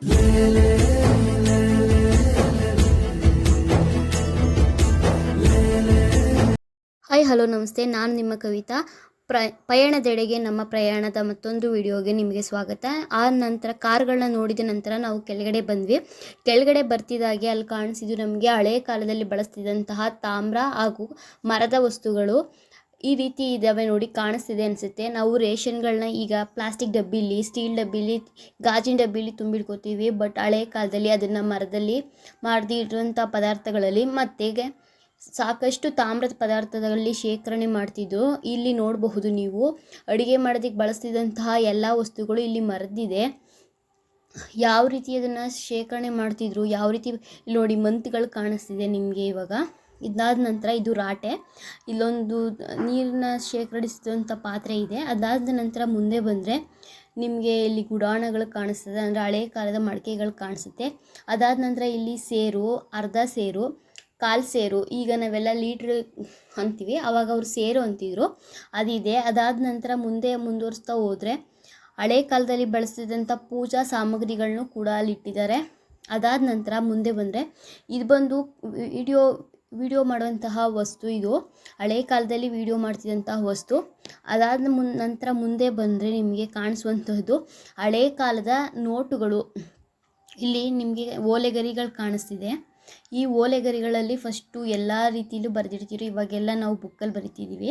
Hi hello ನಮಸ್ತೆ. ನಾನು ನಿಮ್ಮ ಕವಿತಾ. ಪ್ರ ಪಯಣದೆಡೆಗೆ ನಮ್ಮ ಪ್ರಯಾಣದ ಮತ್ತೊಂದು ವಿಡಿಯೋಗೆ ನಿಮಗೆ ಸ್ವಾಗತ. ಆ ನಂತರ ಕಾರ್ಗಳನ್ನ ನೋಡಿದ ನಂತರ ನಾವು ಕೆಳಗಡೆ ಬಂದ್ವಿ. ಕೆಳಗಡೆ ಬರ್ತಿದ್ದಾಗೆ ಅಲ್ಲಿ ಕಾಣಿಸಿದ್ದು ನಮಗೆ ಹಳೆಯ ಕಾಲದಲ್ಲಿ ಬಳಸ್ತಿದ್ದಂತಹ ತಾಮ್ರ ಹಾಗೂ ಮರದ ವಸ್ತುಗಳು. ಈ ರೀತಿ ಇದ್ದಾವೆ ನೋಡಿ ಕಾಣಿಸ್ತಿದೆ ಅನಿಸುತ್ತೆ. ನಾವು ರೇಷನ್ಗಳನ್ನ ಈಗ ಪ್ಲಾಸ್ಟಿಕ್ ಡಬ್ಬಿಲಿ, ಸ್ಟೀಲ್ ಡಬ್ಬಿಲಿ, ಗಾಜಿನ ಡಬ್ಬಿಲಿ ತುಂಬಿಡ್ಕೋತೀವಿ. ಬಟ್ ಹಳೆ ಕಾಲದಲ್ಲಿ ಅದನ್ನು ಮರದಲ್ಲಿ ಮಾಡಿದಿರುವಂಥ ಪದಾರ್ಥಗಳಲ್ಲಿ ಮತ್ತೆ ಸಾಕಷ್ಟು ತಾಮ್ರದ ಪದಾರ್ಥದಲ್ಲಿ ಶೇಖರಣೆ ಮಾಡ್ತಿದ್ದು. ಇಲ್ಲಿ ನೋಡಬಹುದು ನೀವು. ಅಡುಗೆ ಮಾಡೋದಕ್ಕೆ ಬಳಸ್ತಿದ್ದಂತಹ ಎಲ್ಲ ವಸ್ತುಗಳು ಇಲ್ಲಿ ಮರದಿದೆ. ಯಾವ ರೀತಿ ಅದನ್ನು ಶೇಖರಣೆ ಮಾಡ್ತಿದ್ರು, ಯಾವ ರೀತಿ ನೋಡಿ ಮಂತ್ಗಳು ಕಾಣಿಸ್ತಿದೆ ನಿಮಗೆ ಇವಾಗ. ಇದಾದ ನಂತರ ಇದು ರಾಟೆ. ಇಲ್ಲೊಂದು ನೀರನ್ನ ಶೇಖರಿಸಿದಂಥ ಪಾತ್ರೆ ಇದೆ. ಅದಾದ ನಂತರ ಮುಂದೆ ಬಂದರೆ ನಿಮಗೆ ಇಲ್ಲಿ ಗುಡಾಣಗಳು ಕಾಣಿಸ್ತದೆ. ಅಂದರೆ ಹಳೆ ಕಾಲದ ಮಡಿಕೆಗಳು ಕಾಣಿಸುತ್ತೆ. ಅದಾದ ನಂತರ ಇಲ್ಲಿ ಸೇರು, ಅರ್ಧ ಸೇರು, ಕಾಲು ಸೇರು. ಈಗ ನಾವೆಲ್ಲ ಲೀಟ್ರ್ ಅಂತೀವಿ. ಆವಾಗ ಅವ್ರು ಸೇರು ಅಂತಿದ್ರು. ಅದಿದೆ. ಅದಾದ ನಂತರ ಮುಂದೆ ಮುಂದುವರಿಸ್ತಾ ಹೋದರೆ ಹಳೆ ಕಾಲದಲ್ಲಿ ಬಳಸ್ತಿದ್ದಂಥ ಪೂಜಾ ಸಾಮಗ್ರಿಗಳನ್ನು ಕೂಡ ಅಲ್ಲಿ ಇಟ್ಟಿದ್ದಾರೆ. ಅದಾದ ನಂತರ ಮುಂದೆ ಬಂದರೆ ಇದು ಬಂದು ವಿಡಿಯೋ ವಿಡಿಯೋ ಮಾಡುವಂತಹ ವಸ್ತು ಇದು. ಹಳೆ ಕಾಲದಲ್ಲಿ ವಿಡಿಯೋ ಮಾಡ್ತಿದ್ದಂತಹ ವಸ್ತು. ಅದಾದ ಮುನ್, ನಂತರ ಮುಂದೆ ಬಂದರೆ ನಿಮಗೆ ಕಾಣಿಸುವಂತಹದ್ದು ಹಳೆ ಕಾಲದ ನೋಟುಗಳು. ಇಲ್ಲಿ ನಿಮಗೆ ಓಲೆಗರಿಗಳು ಕಾಣಿಸ್ತಿದೆ. ಈ ಓಲೆಗರಿಗಳಲ್ಲಿ ಫಸ್ಟು ಎಲ್ಲ ರೀತಿಯಲ್ಲೂ ಬರೆದಿರ್ತೀರಿ ಇವಾಗೆಲ್ಲ ನಾವು ಬುಕ್ಕಲ್ಲಿ ಬರಿತಿದ್ದೀವಿ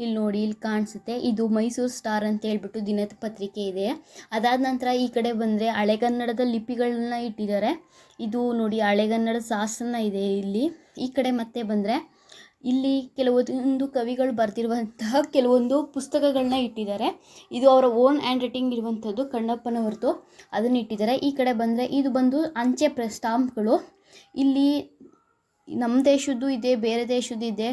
ಇಲ್ಲಿ ನೋಡಿ ಇಲ್ಲಿ ಕಾಣಿಸುತ್ತೆ. ಇದು ಮೈಸೂರು ಸ್ಟಾರ್ ಅಂತ ಹೇಳ್ಬಿಟ್ಟು ದಿನಪತ್ರಿಕೆ ಇದೆ. ಅದಾದ ನಂತರ ಈ ಕಡೆ ಬಂದರೆ ಹಳೆಗನ್ನಡದ ಲಿಪಿಗಳನ್ನ ಇಟ್ಟಿದ್ದಾರೆ. ಇದು ನೋಡಿ ಹಳೆಗನ್ನಡ ಶಾಸನ ಇದೆ ಇಲ್ಲಿ. ಈ ಕಡೆ ಮತ್ತೆ ಬಂದರೆ ಇಲ್ಲಿ ಕೆಲವೊಂದು ಕವಿಗಳು ಬರೆದಿರುವಂತಹ ಕೆಲವೊಂದು ಪುಸ್ತಕಗಳನ್ನ ಇಟ್ಟಿದ್ದಾರೆ. ಇದು ಅವರ ಓನ್ ಹ್ಯಾಂಡ್ ರೈಟಿಂಗ್ ಇರುವಂಥದ್ದು ಕಣ್ಣಪ್ಪನವರದು. ಅದನ್ನು ಇಟ್ಟಿದ್ದಾರೆ. ಈ ಕಡೆ ಬಂದರೆ ಇದು ಬಂದು ಅಂಚೆ ಪ್ರ ಸ್ಟಾಂಪ್ಗಳು ಇಲ್ಲಿ ನಮ್ಮ ದೇಶದ್ದು ಇದೆ, ಬೇರೆ ದೇಶದ್ದು ಇದೆ.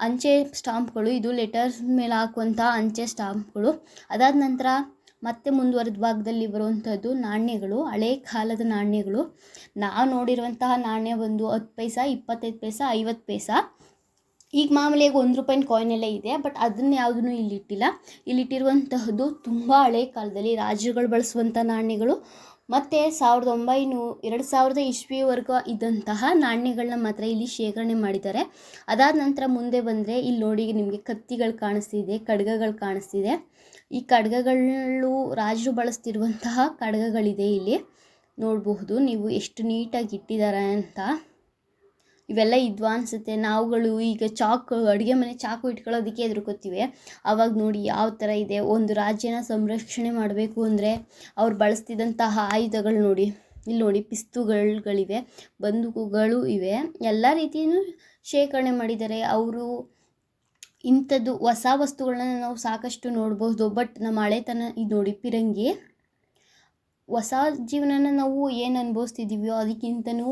ಅಂಚೆ ಸ್ಟಾಂಪ್ಗಳು, ಇದು ಲೆಟರ್ಸ್ ಮೇಲೆ ಹಾಕುವಂಥ ಅಂಚೆ ಸ್ಟಾಂಪ್ಗಳು. ಅದಾದ ನಂತರ ಮತ್ತೆ ಮುಂದುವರೆದ ಭಾಗದಲ್ಲಿ ಬರುವಂಥದ್ದು ನಾಣ್ಯಗಳು, ಹಳೆ ಕಾಲದ ನಾಣ್ಯಗಳು. ನಾವು ನೋಡಿರುವಂತಹ ನಾಣ್ಯ ಒಂದು ಹತ್ತು ಪೈಸಾ, ಇಪ್ಪತ್ತೈದು ಪೈಸಾ, ಐವತ್ತು ಪೈಸಾ. ಈಗ ಮಾಮೂಲಿಯಾಗಿ ಒಂದು ರೂಪಾಯಿನ ಕಾಯಿನ್ ಎಲ್ಲ ಇದೆ ಬಟ್ ಅದನ್ನ ಯಾವುದನ್ನು ಇಲ್ಲಿ ಇಟ್ಟಿಲ್ಲ. ಇಲ್ಲಿಟ್ಟಿರುವಂತಹದ್ದು ತುಂಬ ಹಳೆ ಕಾಲದಲ್ಲಿ ರಾಜರುಗಳು ಬಳಸುವಂಥ ನಾಣ್ಯಗಳು. ಮತ್ತು ಸಾವಿರದ ಒಂಬೈನೂ, ಎರಡು ಸಾವಿರದ ಇಸ್ವಿವರೆಗೂ ಇದ್ದಂತಹ ನಾಣ್ಯಗಳನ್ನ ಮಾತ್ರ ಇಲ್ಲಿ ಶೇಖರಣೆ ಮಾಡಿದ್ದಾರೆ. ಅದಾದ ನಂತರ ಮುಂದೆ ಬಂದರೆ ಇಲ್ಲಿ ನೋಡಿ ನಿಮಗೆ ಕತ್ತಿಗಳು ಕಾಣಿಸ್ತಿದೆ ಖಡ್ಗಗಳು ಕಾಣಿಸ್ತಿದೆ. ಈ ಖಡ್ಗಗಳು ರಾಜರು ಬಳಸ್ತಿರುವಂತಹ ಖಡ್ಗಗಳಿದೆ ಇಲ್ಲಿ. ನೋಡಬಹುದು ನೀವು ಎಷ್ಟು ನೀಟಾಗಿ ಇಟ್ಟಿದ್ದಾರೆ ಅಂತ. ಇವೆಲ್ಲ ಇದ್ವಾ ಅನಿಸುತ್ತೆ. ನಾವುಗಳು ಈಗ ಚಾಕು, ಅಡುಗೆ ಮನೆ ಚಾಕು ಇಟ್ಕೊಳ್ಳೋದಕ್ಕೆ ಹೆದರ್ಕೋತೀವಿ. ಆವಾಗ ನೋಡಿ ಯಾವ ಥರ ಇದೆ. ಒಂದು ರಾಜ್ಯನ ಸಂರಕ್ಷಣೆ ಮಾಡಬೇಕು ಅಂದರೆ ಅವ್ರು ಬಳಸ್ತಿದ್ದಂತಹ ಆಯುಧಗಳು ನೋಡಿ. ಇಲ್ಲಿ ನೋಡಿ ಪಿಸ್ತೂಲ್ಗಳಿವೆ ಬಂದೂಕುಗಳು ಇವೆ. ಎಲ್ಲ ರೀತಿಯೂ ಶೇಖರಣೆ ಮಾಡಿದ್ದಾರೆ. ಅವರು ಇಂಥದ್ದು ಹೊಸ ವಸ್ತುಗಳನ್ನ ನಾವು ಸಾಕಷ್ಟು ನೋಡ್ಬೋದು. ಬಟ್ ನಮ್ಮ ಹಳೆತನ ಇದು ನೋಡಿ ಪಿರಂಗಿ, ಹೊಸ ಜೀವನನ ನಾವು ಏನು ಅನುಭವಿಸ್ತಿದ್ದೀವೋ ಅದಕ್ಕಿಂತನೂ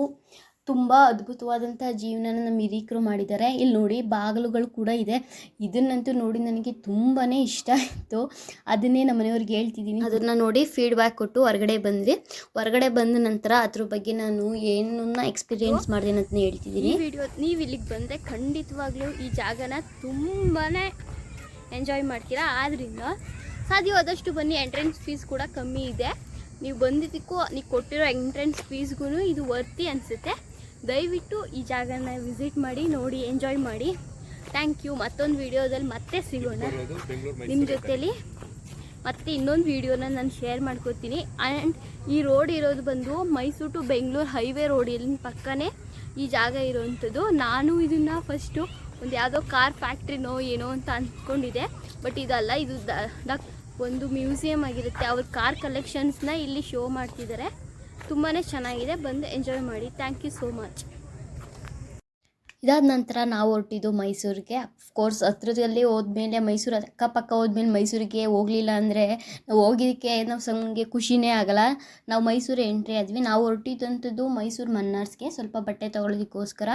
ತುಂಬ ಅದ್ಭುತವಾದಂಥ ಜೀವನನ ನಮ್ಮ ಹಿರೀಕರು ಮಾಡಿದ್ದಾರೆ. ಇಲ್ಲಿ ನೋಡಿ ಬಾಗಿಲುಗಳು ಕೂಡ ಇದೆ. ಇದನ್ನಂತೂ ನೋಡಿ ನನಗೆ ತುಂಬಾ ಇಷ್ಟ ಆಯಿತು. ಅದನ್ನೇ ನಮ್ಮ ಮನೆಯವ್ರಿಗೆ ಹೇಳ್ತಿದ್ದೀನಿ. ಅದನ್ನು ನೋಡಿ ಫೀಡ್ಬ್ಯಾಕ್ ಕೊಟ್ಟು ಹೊರಗಡೆ ಬಂದ್ವಿ ಹೊರಗಡೆ ಬಂದ ನಂತರ ಅದ್ರ ಬಗ್ಗೆ ನಾನು ಏನನ್ನ ಎಕ್ಸ್ಪೀರಿಯೆನ್ಸ್ ಮಾಡಿದೆ ಅಂತ ಹೇಳ್ತಿದ್ದೀನಿ. ವಿಡಿಯೋ ನೀವು ಇಲ್ಲಿಗೆ ಬಂದರೆ ಖಂಡಿತವಾಗ್ಲೂ ಈ ಜಾಗನ ತುಂಬಾ ಎಂಜಾಯ್ ಮಾಡ್ತೀರಾ. ಆದ್ದರಿಂದ ಸಾಧ್ಯವಾದಷ್ಟು ಬನ್ನಿ. ಎಂಟ್ರೆನ್ಸ್ ಫೀಸ್ ಕೂಡ ಕಮ್ಮಿ ಇದೆ. ನೀವು ಬಂದಿದ್ದಕ್ಕೂ ನೀವು ಕೊಟ್ಟಿರೋ ಎಂಟ್ರೆನ್ಸ್ ಫೀಸ್ಗೂ ಇದು ವರ್ತಿ ಅನಿಸುತ್ತೆ. ದಯವಿಟ್ಟು ಈ ಜಾಗನ ವಿಸಿಟ್ ಮಾಡಿ, ನೋಡಿ ಎಂಜಾಯ್ ಮಾಡಿ. ಥ್ಯಾಂಕ್ ಯು ಮತ್ತೊಂದು ವಿಡಿಯೋದಲ್ಲಿ ಮತ್ತೆ ಸಿಗೋಣ. ನಿಮ್ಮ ಜೊತೇಲಿ ಮತ್ತೆ ಇನ್ನೊಂದು ವಿಡಿಯೋನ ನಾನು ಶೇರ್ ಮಾಡ್ಕೋತೀನಿ. ಆ್ಯಂಡ್ ಈ ರೋಡ್ ಇರೋದು ಬಂದು ಮೈಸೂರು ಟು ಬೆಂಗಳೂರು ಹೈವೇ ರೋಡಿನ ಪಕ್ಕನೇ ಈ ಜಾಗ ಇರೋವಂಥದ್ದು ನಾನು ಇದನ್ನು ಫಸ್ಟು ಒಂದು ಯಾವುದೋ ಕಾರ್ ಫ್ಯಾಕ್ಟ್ರಿನೋ ಏನೋ ಅಂತ ಅಂದ್ಕೊಂಡಿದ್ದೆ ಬಟ್ ಇದಲ್ಲ, ಇದು ಒಂದು ಮ್ಯೂಸಿಯಂ ಆಗಿರುತ್ತೆ. ಅವ್ರ ಕಾರ್ ಕಲೆಕ್ಷನ್ಸ್ನ ಇಲ್ಲಿ ಶೋ ಮಾಡ್ತಿದ್ದಾರೆ ತುಂಬಾ ಚೆನ್ನಾಗಿದೆ. ಬಂದು ಎಂಜಾಯ್ ಮಾಡಿ. ಥ್ಯಾಂಕ್ ಯು ಸೋ ಮಚ್ ಇದಾದ ನಂತರ ನಾವು ಹೊರಟಿದ್ದು ಮೈಸೂರಿಗೆ. ಅಫ್ಕೋರ್ಸ್ ಹತ್ರದಲ್ಲಿ ಹೋದ್ಮೇಲೆ ಮೈಸೂರು, ಅಕ್ಕಪಕ್ಕ ಹೋದ್ಮೇಲೆ ಮೈಸೂರಿಗೆ ಹೋಗಲಿಲ್ಲ ಅಂದರೆ ನಾವು ಹೋಗಿದ್ದಕ್ಕೆ ನಾವು ಸಂಗೆ ಖುಷಿನೇ ಆಗಲ್ಲ. ನಾವು ಮೈಸೂರು ಎಂಟ್ರಿ ಆದ್ವಿ. ನಾವು ಹೊರಟಿದ್ದಂಥದ್ದು ಮೈಸೂರು ಮನ್ನಾರ್ಸ್ಗೆ. ಸ್ವಲ್ಪ ಬಟ್ಟೆ ತೊಗೊಳೋದಕ್ಕೋಸ್ಕರ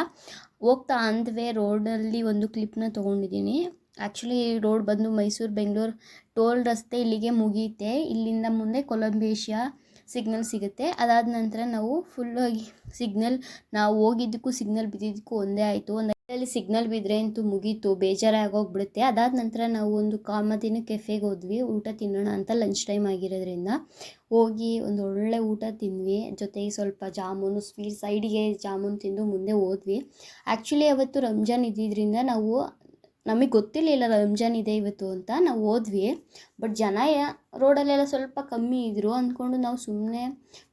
ಹೋಗ್ತಾ ಅಂದ್ವೇ. ರೋಡಲ್ಲಿ ಒಂದು ಕ್ಲಿಪ್ನ ತೊಗೊಂಡಿದ್ದೀನಿ. ಆ್ಯಕ್ಚುಲಿ ರೋಡ್ ಬಂದು ಮೈಸೂರು ಬೆಂಗಳೂರು ಟೋಲ್ ರಸ್ತೆ ಇಲ್ಲಿಗೆ ಮುಗಿಯುತ್ತೆ. ಇಲ್ಲಿಂದ ಮುಂದೆ ಕೊಲಂಬೇಶಿಯಾ ಸಿಗ್ನಲ್ ಸಿಗುತ್ತೆ. ಅದಾದ ನಂತರ ನಾವು ಫುಲ್ಲಾಗಿ ಸಿಗ್ನಲ್, ನಾವು ಹೋಗಿದ್ದಕ್ಕೂ ಸಿಗ್ನಲ್ ಬಿದ್ದಿದ್ದಕ್ಕೂ ಒಂದೇ ಆಯಿತು. ಒಂದು ಅಲ್ಲಿ ಸಿಗ್ನಲ್ ಬಿದ್ದರೆ ಅಂತೂ ಮುಗೀತು, ಬೇಜಾರಾಗೋಗ್ಬಿಡುತ್ತೆ. ಅದಾದ ನಂತರ ನಾವು ಒಂದು ಕಾಮದಿನ ಕೆಫೆಗೆ ಹೋದ್ವಿ. ಊಟ ತಿನ್ನೋಣ ಅಂತ ಲಂಚ್ ಟೈಮ್ ಆಗಿರೋದ್ರಿಂದ ಹೋಗಿ ಒಂದು ಒಳ್ಳೆ ಊಟ ತಿಂದ್ವಿ. ಜೊತೆಗೆ ಸ್ವಲ್ಪ ಜಾಮೂನು ಸ್ವೀಟ್ ಸೈಡಿಗೆ ಜಾಮೂನು ತಿಂದು ಮುಂದೆ ಹೋದ್ವಿ. ಆ್ಯಕ್ಚುಲಿ ಅವತ್ತು ರಂಜಾನ್ ಇದ್ದಿದ್ದರಿಂದ ನಾವು ನಮಗೆ ಗೊತ್ತಿರಲಿಲ್ಲ ರಂಜಾನ್ ಇದೆ ಇವತ್ತು ಅಂತ ನಾವು ಹೋದ್ವಿ. ಬಟ್ ಜನ ರೋಡಲ್ಲೆಲ್ಲ ಸ್ವಲ್ಪ ಕಮ್ಮಿ ಇದ್ದರು ಅಂದ್ಕೊಂಡು ನಾವು ಸುಮ್ಮನೆ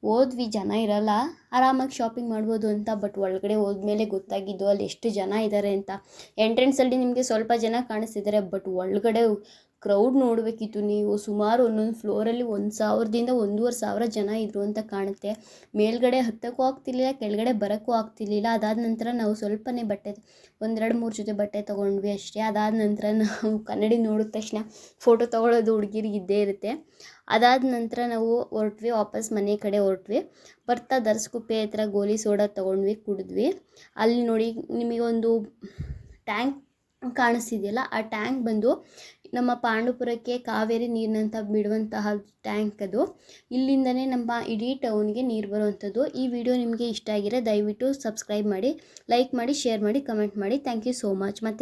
ಹೋದ್ವಿ. ಜನ ಇರಲ್ಲ. ಆರಾಮಾಗಿ ಶಾಪಿಂಗ್ ಮಾಡ್ಬೋದು ಅಂತ ಬಟ್ ಒಳಗಡೆ ಹೋದ್ಮೇಲೆ ಗೊತ್ತಾಗಿದ್ದು ಅಲ್ಲಿ ಎಷ್ಟು ಜನ ಇದ್ದಾರೆ ಅಂತ. ಎಂಟ್ರೆನ್ಸಲ್ಲಿ ನಿಮಗೆ ಸ್ವಲ್ಪ ಜನ ಕಾಣಿಸ್ತಿದ್ದಾರೆ ಬಟ್ ಒಳಗಡೆ ಕ್ರೌಡ್ ನೋಡಬೇಕಿತ್ತು ನೀವು. ಸುಮಾರು ಒಂದೊಂದು ಫ್ಲೋರಲ್ಲಿ ಒಂದು ಸಾವಿರದಿಂದ ಒಂದೂವರೆ ಸಾವಿರ ಜನ ಇದ್ದರು ಅಂತ ಕಾಣುತ್ತೆ. ಮೇಲ್ಗಡೆ ಹತ್ತಕ್ಕೂ ಆಗ್ತಿರ್ಲಿಲ್ಲ, ಕೆಳಗಡೆ ಬರೋಕ್ಕೂ ಆಗ್ತಿರ್ಲಿಲ್ಲ. ಅದಾದ ನಂತರ ನಾವು ಸ್ವಲ್ಪನೇ ಬಟ್ಟೆ ಒಂದೆರಡು ಮೂರು ಜೊತೆ ಬಟ್ಟೆ ತೊಗೊಂಡ್ವಿ ಅಷ್ಟೇ. ಅದಾದ ನಂತರ ನಾವು ಕನ್ನಡಿ ನೋಡಿದ ತಕ್ಷಣ ಫೋಟೋ ತೊಗೊಳೋದು ಹುಡುಗಿರಿಗೆ ಇದ್ದೇ ಇರುತ್ತೆ. ಅದಾದ ನಂತರ ನಾವು ಹೊರಟ್ವಿ, ವಾಪಸ್ ಮನೆ ಕಡೆ ಹೊರಟ್ವಿ. ಬರ್ತಾ ದರ್ಸ್ಕುಪ್ಪೆ ಹತ್ರ ಗೋಲಿ ಸೋಡಾ ತೊಗೊಂಡ್ವಿ, ಕುಡಿದ್ವಿ. ಅಲ್ಲಿ ನೋಡಿ ನಿಮಗೊಂದು ಟ್ಯಾಂಕ್ ಕಾಣಿಸ್ತಿದೆಯಲ್ಲ, ಆ ಟ್ಯಾಂಕ್ ಬಂದು ನಮ್ಮ ಪಾಂಡುಪುರಕ್ಕೆ ಕಾವೇರಿ ನೀರಿನಂತ ಬಿಡುವಂತಹ ಟ್ಯಾಂಕ್ ಅದು. ಇಲ್ಲಿಂದನೇ ನಮ್ಮ ಇಡೀ ಟೌನ್ಗೆ ನೀರು ಬರುವಂಥದ್ದು. ಈ ವಿಡಿಯೋ ನಿಮಗೆ ಇಷ್ಟ ಆಗಿದೆ ದಯವಿಟ್ಟು ಸಬ್ಸ್ಕ್ರೈಬ್ ಮಾಡಿ, ಲೈಕ್ ಮಾಡಿ, ಶೇರ್ ಮಾಡಿ, ಕಮೆಂಟ್ ಮಾಡಿ. Thank you so much. ಮತ್ತು